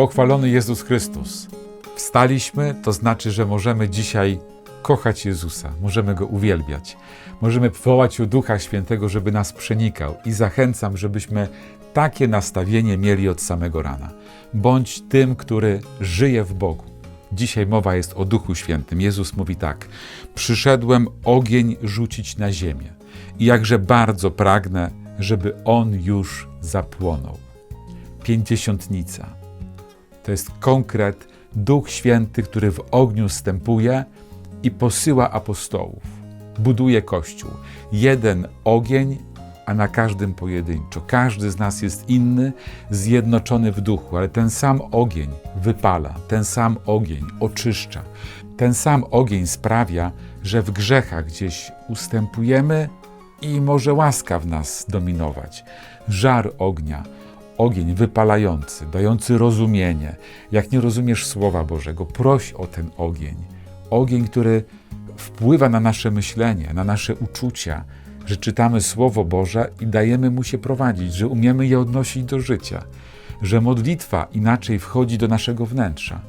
Pochwalony Jezus Chrystus. Wstaliśmy, to znaczy, że możemy dzisiaj kochać Jezusa, możemy Go uwielbiać. Możemy wołać o Ducha Świętego, żeby nas przenikał i zachęcam, żebyśmy takie nastawienie mieli od samego rana. Bądź tym, który żyje w Bogu. Dzisiaj mowa jest o Duchu Świętym. Jezus mówi tak: Przyszedłem ogień rzucić na ziemię i jakże bardzo pragnę, żeby on już zapłonął. Pięćdziesiątnica to jest konkret Duch Święty, który w ogniu stępuje i posyła apostołów. Buduje Kościół. Jeden ogień, a na każdym pojedynczo. Każdy z nas jest inny, zjednoczony w duchu, ale ten sam ogień wypala, ten sam ogień oczyszcza. Ten sam ogień sprawia, że w grzechach gdzieś ustępujemy i może łaska w nas dominować. Żar ognia, ogień wypalający, dający rozumienie. Jak nie rozumiesz Słowa Bożego, proś o ten ogień. Ogień, który wpływa na nasze myślenie, na nasze uczucia, że czytamy Słowo Boże i dajemy mu się prowadzić, że umiemy je odnosić do życia, że modlitwa inaczej wchodzi do naszego wnętrza.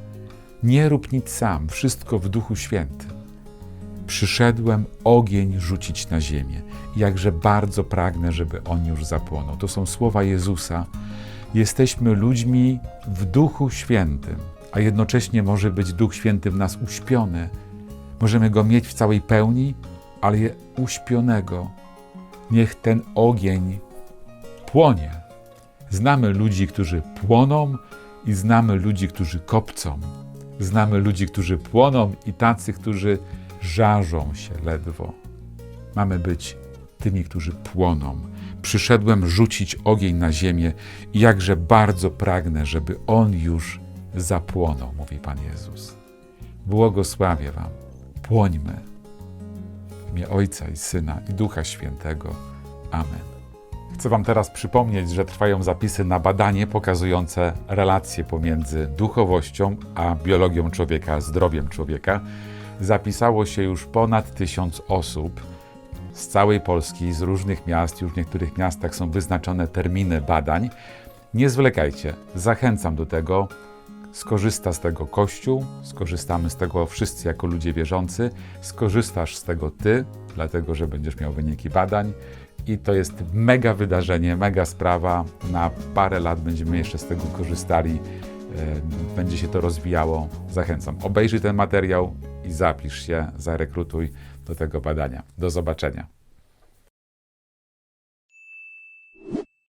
Nie rób nic sam, wszystko w Duchu Świętym. Przyszedłem ogień rzucić na ziemię. Jakże bardzo pragnę, żeby on już zapłonął. To są słowa Jezusa. Jesteśmy ludźmi w Duchu Świętym, a jednocześnie może być Duch Święty w nas uśpiony. Możemy go mieć w całej pełni, ale je uśpionego. Niech ten ogień płonie. Znamy ludzi, którzy płoną, i znamy ludzi, którzy kopcą. Znamy ludzi, którzy płoną, i tacy, którzy żarzą się ledwo. Mamy być tymi, którzy płoną. Przyszedłem rzucić ogień na ziemię i jakże bardzo pragnę, żeby on już zapłonął, mówi Pan Jezus. Błogosławię Wam. Płońmy. W imię Ojca i Syna i Ducha Świętego. Amen. Chcę Wam teraz przypomnieć, że trwają zapisy na badanie pokazujące relacje pomiędzy duchowością a biologią człowieka, zdrowiem człowieka. Zapisało się już ponad tysiąc osób z całej Polski, z różnych miast. Już w niektórych miastach są wyznaczone terminy badań. Nie zwlekajcie, zachęcam do tego. Skorzysta z tego Kościół, skorzystamy z tego wszyscy jako ludzie wierzący, skorzystasz z tego Ty, dlatego że będziesz miał wyniki badań i to jest mega wydarzenie, mega sprawa. Na parę lat będziemy jeszcze z tego korzystali, e, będzie się to rozwijało. Zachęcam. Obejrzyj ten materiał i zapisz się, zarekrutuj do tego badania. Do zobaczenia.